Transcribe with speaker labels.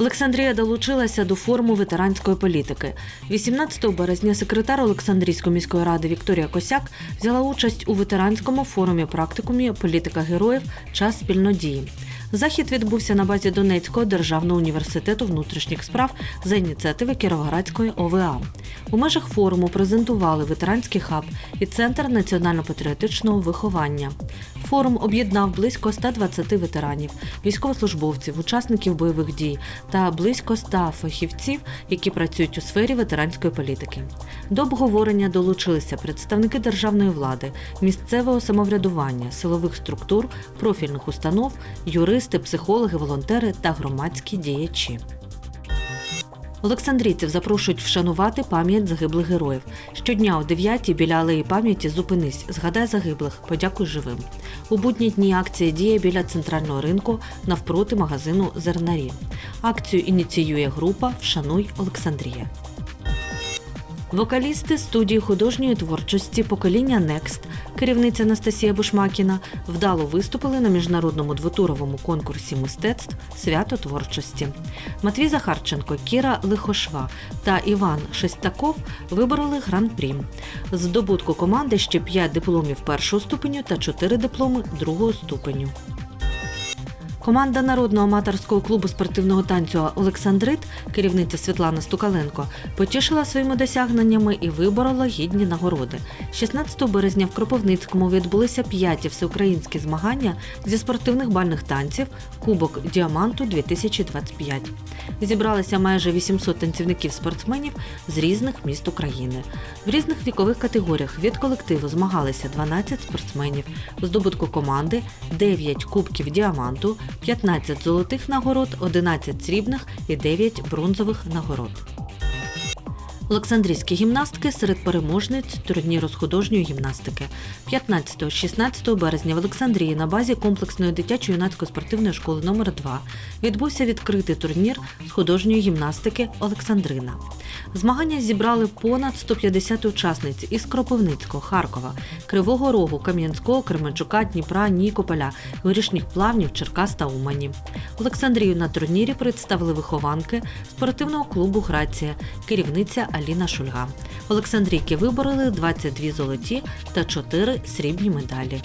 Speaker 1: Олександрія долучилася до форуму ветеранської політики. 18 березня секретар Олександрійської міської ради Вікторія Косяк взяла участь у ветеранському форумі практикумі Політика героїв час спільнодії. Захід відбувся на базі Донецького державного університету внутрішніх справ за ініціативи Кіровоградської ОВА. У межах форуму презентували ветеранський хаб і центр національно-патріотичного виховання. Форум об'єднав близько 120 ветеранів, військовослужбовців, учасників бойових дій та близько 100 фахівців, які працюють у сфері ветеранської політики. До обговорення долучилися представники державної влади, місцевого самоврядування, силових структур, профільних установ, юристи, психологи, волонтери та громадські діячі. Олександрійців запрошують вшанувати пам'ять загиблих героїв. Щодня о 9 біля алеї пам'яті зупинись, згадай загиблих, подякуй живим. У будні дні акція діє біля центрального ринку навпроти магазину Зернарі. Акцію ініціює група Вшануй Олександрія. Вокалісти студії художньої творчості покоління Next, керівниця Анастасія Бушмакіна, вдало виступили на міжнародному двотуровому конкурсі мистецтв Свято творчості. Матвій Захарченко, Кіра Лихошва та Іван Шестаков вибороли гран-прі. Здобутку команди ще 5 дипломів першого ступеню та 4 дипломи другого ступеню. Команда народного аматорського клубу спортивного танцю Олександрит, керівниця Світлана Стукаленко, потішила своїми досягненнями і виборола гідні нагороди. 16 березня в Кропивницькому відбулися п'яті всеукраїнські змагання зі спортивних бальних танців Кубок Діаманту 2025. Зібралися майже 800 танцівників-спортсменів з різних міст України. В різних вікових категоріях від колективу змагалися 12 спортсменів. Здобутку команди 9 кубків діаманту, 15 золотих нагород, 11 срібних і 9 бронзових нагород. Олександрійські гімнастки серед переможниць турніру з художньої гімнастики. 15-16 березня в Олександрії на базі комплексної дитячо-юнацької спортивної школи номер 2 відбувся відкритий турнір з художньої гімнастики Олександрина. Змагання зібрали понад 150 учасниць із Кропивницького, Харкова, Кривого Рогу, Кам'янського, Кременчука, Дніпра, Нікополя, Горішніх Плавнів, Черкас та Умані. Олександрію на турнірі представили вихованки спортивного клубу Грація, керівниця Аліна Шульга. Олександрійки вибороли 22 золоті та 4 срібні медалі.